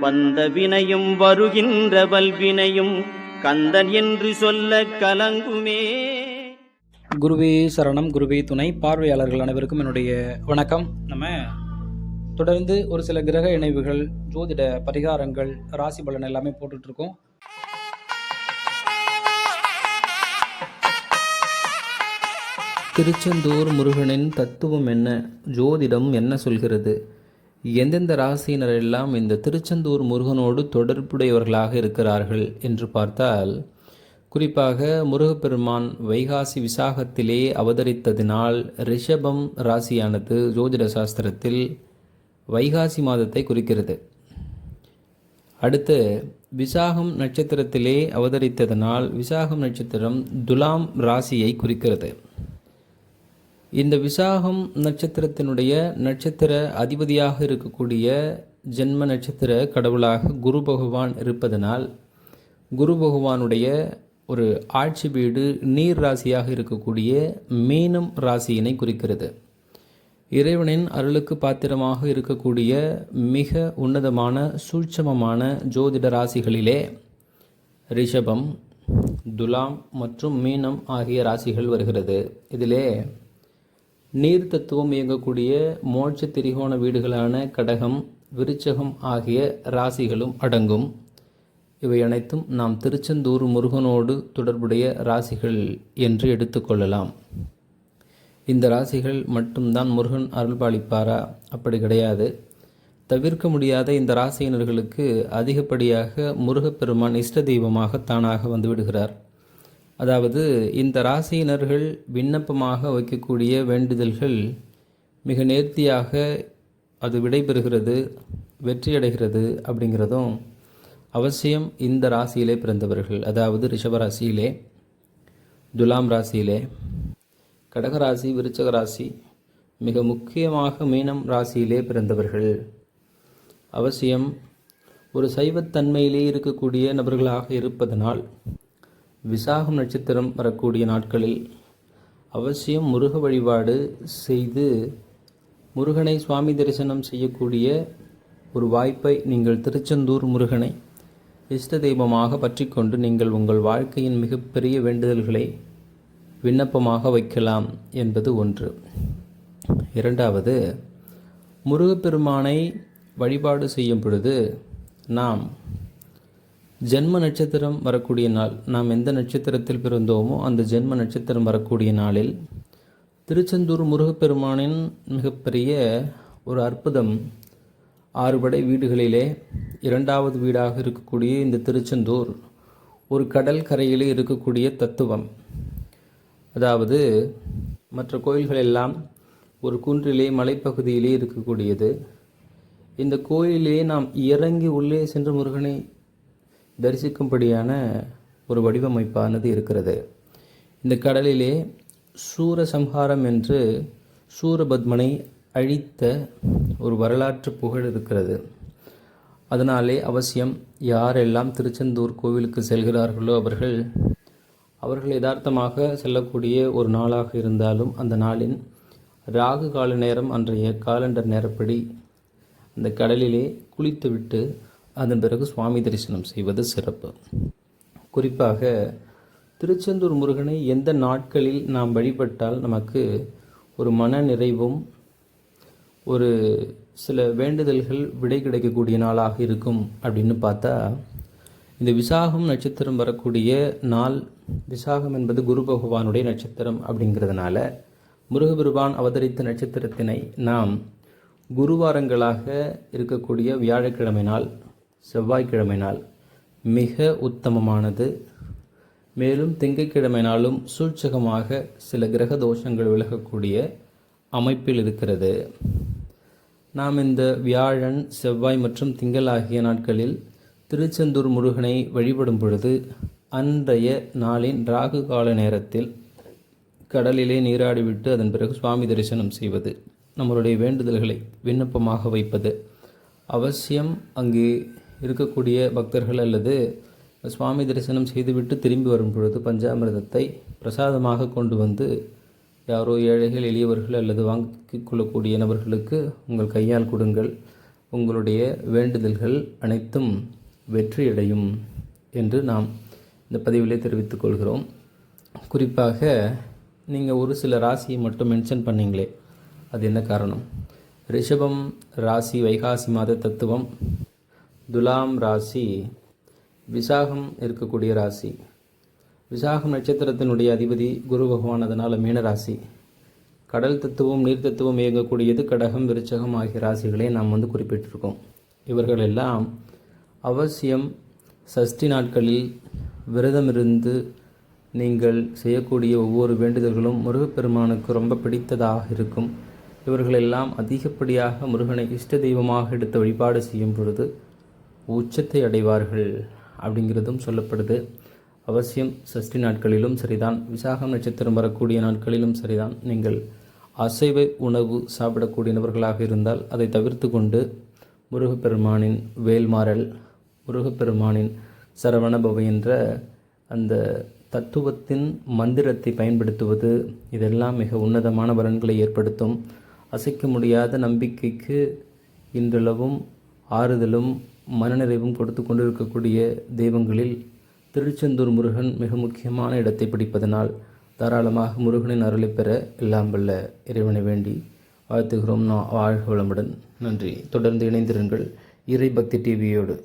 வந்த வினையும் வருகின்ற வல்வினையும் கந்தன் என்று சொல்ல கலங்குமே. குருவே சரணம் குருவே துணை. பார்வையாளர்கள் அனைவருக்கும் என்னுடைய வணக்கம். நம்ம தொடர்ந்து ஒரு சில கிரக இணைவுகள் ஜோதிட பரிகாரங்கள் ராசி பலன் எல்லாமே போட்டுட்டு இருக்கோம் திருச்செந்தூர் முருகனின் தத்துவம் என்ன? ஜோதிடம் என்ன சொல்கிறது? எந்தெந்த ராசியினரெல்லாம் இந்த திருச்செந்தூர் முருகனோடு தொடர்புடையவர்களாக இருக்கிறார்கள் என்று பார்த்தால் குறிப்பாக முருகப்பெருமான் வைகாசி விசாகத்திலே அவதரித்ததினால் ரிஷபம் ராசியானது ஜோதிட சாஸ்திரத்தில் வைகாசி மாதத்தை குறிக்கிறது. அடுத்து விசாகம் நட்சத்திரத்திலே அவதரித்ததனால் விசாகம் நட்சத்திரம் துலாம் ராசியை குறிக்கிறது. இந்த விசாகம் நட்சத்திரத்தினுடைய நட்சத்திர அதிபதியாக இருக்கக்கூடிய ஜென்ம நட்சத்திர கடவுளாக குரு பகவான் இருப்பதனால் குரு பகவானுடைய ஒரு ஆட்சி வீடு நீர் ராசியாக இருக்கக்கூடிய மீனம் ராசியினை குறிக்கிறது. இறைவனின் அருளுக்கு பாத்திரமாக இருக்கக்கூடிய மிக உன்னதமான சூட்சமமான ஜோதிட ராசிகளிலே ரிஷபம் துலாம் மற்றும் மீனம் ஆகிய ராசிகள் வருகிறது. இதிலே நீர் தத்துவம் இயங்கக்கூடிய மோட்ச திரிகோண வீடுகளான கடகம் விருச்சகம் ஆகிய ராசிகளும் அடங்கும். இவை அனைத்தும் நாம் திருச்செந்தூர் முருகனோடு தொடர்புடைய ராசிகள் என்று எடுத்துக்கொள்ளலாம் இந்த ராசிகள் மட்டும்தான் முருகன் அருள்பாலிப்பாரா? அப்படி கிடையாது. தவிர்க்க முடியாத இந்த ராசியினர்களுக்கு அதிகப்படியாக முருகப்பெருமான் இஷ்ட தெய்வமாக தானாக வந்து விடுகிறார். அதாவது இந்த ராசியினர்கள் விண்ணப்பமாக வைக்கக்கூடிய வேண்டுதல்கள் மிக நேர்த்தியாக அது விடைபெறுகிறது வெற்றியடைகிறது அப்படிங்கிறதும் அவசியம் இந்த ராசியிலே பிறந்தவர்கள். அதாவது ரிஷபராசியிலே துலாம் ராசியிலே கடகராசி விருச்சக ராசி மிக முக்கியமாக மீனம் ராசியிலே பிறந்தவர்கள். அவசியம் ஒரு சைவத்தன்மையிலே இருக்கக்கூடிய நபர்களாக இருப்பதனால் விசாகம் நட்சத்திரம் வரக்கூடிய நாட்களில் அவசியம் முருக வழிபாடு செய்து முருகனை சுவாமி தரிசனம் செய்யக்கூடிய ஒரு வாய்ப்பை நீங்கள் திருச்செந்தூர் முருகனை இஷ்ட தெய்வமாக பற்றிக்கொண்டு நீங்கள் உங்கள் வாழ்க்கையின் மிகப்பெரிய வேண்டுதல்களை விண்ணப்பமாக வைக்கலாம் என்பது ஒன்று. இரண்டாவது முருகப்பெருமானை வழிபாடு செய்யும் பொழுது நாம் ஜென்ம நட்சத்திரம் வரக்கூடிய நாள். நாம் எந்த நட்சத்திரத்தில் பிறந்தோமோ அந்த ஜென்ம நட்சத்திரம் வரக்கூடிய நாளில் திருச்செந்தூர் முருகப்பெருமானின் மிகப்பெரிய ஒரு அற்புதம். ஆறுபடை வீடுகளிலே இரண்டாவது வீடாக இருக்கக்கூடிய இந்த திருச்செந்தூர் ஒரு கடல் கரையிலே இருக்கக்கூடிய தத்துவம். அதாவது மற்ற கோயில்கள் எல்லாம் ஒரு குன்றிலே மலைப்பகுதியிலே இருக்கக்கூடியது. இந்த கோயிலே நாம் இறங்கி உள்ளே சென்று முருகனை தரிசிக்கும்படியான ஒரு வடிவமைப்பானது இருக்கிறது. இந்த கடலிலே சூரசம்ஹாரம் என்று சூரபத்மனை அழித்த ஒரு வரலாற்று புகழ் இருக்கிறது. அதனாலே அவசியம் யாரெல்லாம் திருச்செந்தூர் கோவிலுக்கு செல்கிறார்களோ அவர்கள் அவர்கள் யதார்த்தமாக செல்லக்கூடிய ஒரு நாளாக இருந்தாலும் அந்த நாளின் ராகு கால நேரம் அன்றைய காலண்டர் நேரப்படி அந்த கடலிலே குளித்துவிட்டு அதன் பிறகு சுவாமி தரிசனம் செய்வது சிறப்பு. குறிப்பாக திருச்செந்தூர் முருகனை எந்த நாட்களில் நாம் வழிபட்டால் நமக்கு ஒரு மன நிறைவும் ஒரு சில வேண்டுதல்கள் விடை கிடைக்கக்கூடிய நாளாக இருக்கும் அப்படின்னு பார்த்தா இந்த விசாகம் நட்சத்திரம் வரக்கூடிய நாள் விசாகம் என்பது குரு பகவானுடைய நட்சத்திரம் அப்படிங்கிறதுனால முருகபெருமான் அவதரித்த நட்சத்திரத்தினை நாம் குருவாரங்களாக இருக்கக்கூடிய வியாழக்கிழமை நாள் செவ்வாய்க்கிழமை நாள் மிக உத்தமமானது. மேலும் திங்கட்கிழமை நாளும் சூழ்ச்சகமாக சில கிரக தோஷங்கள் விலகக்கூடிய அமைப்பில் இருக்கிறது. நாம் இந்த வியாழன் செவ்வாய் மற்றும் திங்கள் ஆகிய நாட்களில் திருச்செந்தூர் முருகனை வழிபடும் பொழுது அன்றைய நாளின் ராகு கால நேரத்தில் கடலிலே நீராடிவிட்டு அதன் பிறகு சுவாமி தரிசனம் செய்வது நம்மளுடைய வேண்டுதல்களை விண்ணப்பமாக வைப்பது அவசியம். அங்கே இருக்கக்கூடிய பக்தர்கள் அல்லது சுவாமி தரிசனம் செய்துவிட்டு திரும்பி வரும் பொழுது பஞ்சாமிர்தத்தை பிரசாதமாக கொண்டு வந்து யாரோ ஏழைகள் எளியவர்கள் அல்லது வாங்கிக் கொள்ளக்கூடிய நபர்களுக்கு உங்கள் கையால் கொடுங்கள். உங்களுடைய வேண்டுதல்கள் அனைத்தும் வெற்றியடையும் என்று நாம் இந்த பதிவிலே தெரிவித்துக் கொள்கிறோம். குறிப்பாக நீங்கள் ஒரு சில ராசியை மட்டும் மென்ஷன் பண்ணீங்களே அது என்ன காரணம்? ரிஷபம் ராசி வைகாசி மாத தத்துவம் துலாம் ராசி விசாகம் இருக்கக்கூடிய ராசி. விசாகம் நட்சத்திரத்தினுடைய அதிபதி குரு பகவான் அதனால் மீனராசி கடல் தத்துவம் நீர் தத்துவம் இயங்கக்கூடியது கடகம் விருச்சகம் ஆகிய ராசிகளை நாம் வந்து குறிப்பிட்டிருக்கோம். இவர்கள் எல்லாம் அவசியம் சஷ்டி நாட்களில் விரதமிருந்து நீங்கள் செய்யக்கூடிய ஒவ்வொரு வேண்டுதல்களும் முருகப்பெருமானுக்கு ரொம்ப பிடித்ததாக இருக்கும். இவர்களெல்லாம் அதிகப்படியாக முருகனை இஷ்ட தெய்வமாக எடுத்து வழிபாடு செய்யும் பொழுது உச்சத்தை அடைவார்கள் அப்படிங்கிறதும் சொல்லப்படுது. அவசியம் சஷ்டி நாட்களிலும் சரிதான். விசாகம் நட்சத்திரம் வரக்கூடிய நாட்களிலும் சரிதான். நீங்கள் அசைவ உணவு சாப்பிடக்கூடிய நபர்களாக இருந்தால் அதை தவிர்த்து கொண்டு முருகப்பெருமானின் வேல்மாறல் முருகப்பெருமானின் சரவணபவ என்ற அந்த தத்துவத்தின் மந்திரத்தை பயன்படுத்துவது இதெல்லாம் மிக உன்னதமான பலன்களை ஏற்படுத்தும். அசைக்க முடியாத நம்பிக்கைக்கு இன்றளவும் ஆறுதலும் மனநிறைவும் கொடுத்து கொண்டிருக்கக்கூடிய தெய்வங்களில் திருச்செந்தூர் முருகன் மிக முக்கியமான இடத்தை பிடிப்பதனால் தாராளமாக முருகனின் அருளை பெற எல்லாம் வல்ல இறைவனை வேண்டி வாழ்த்துகிறோம். நான் வாழ்க வளமுடன். நன்றி. தொடர்ந்து இணைந்திருங்கள். இறை பக்தி டிவியோடு.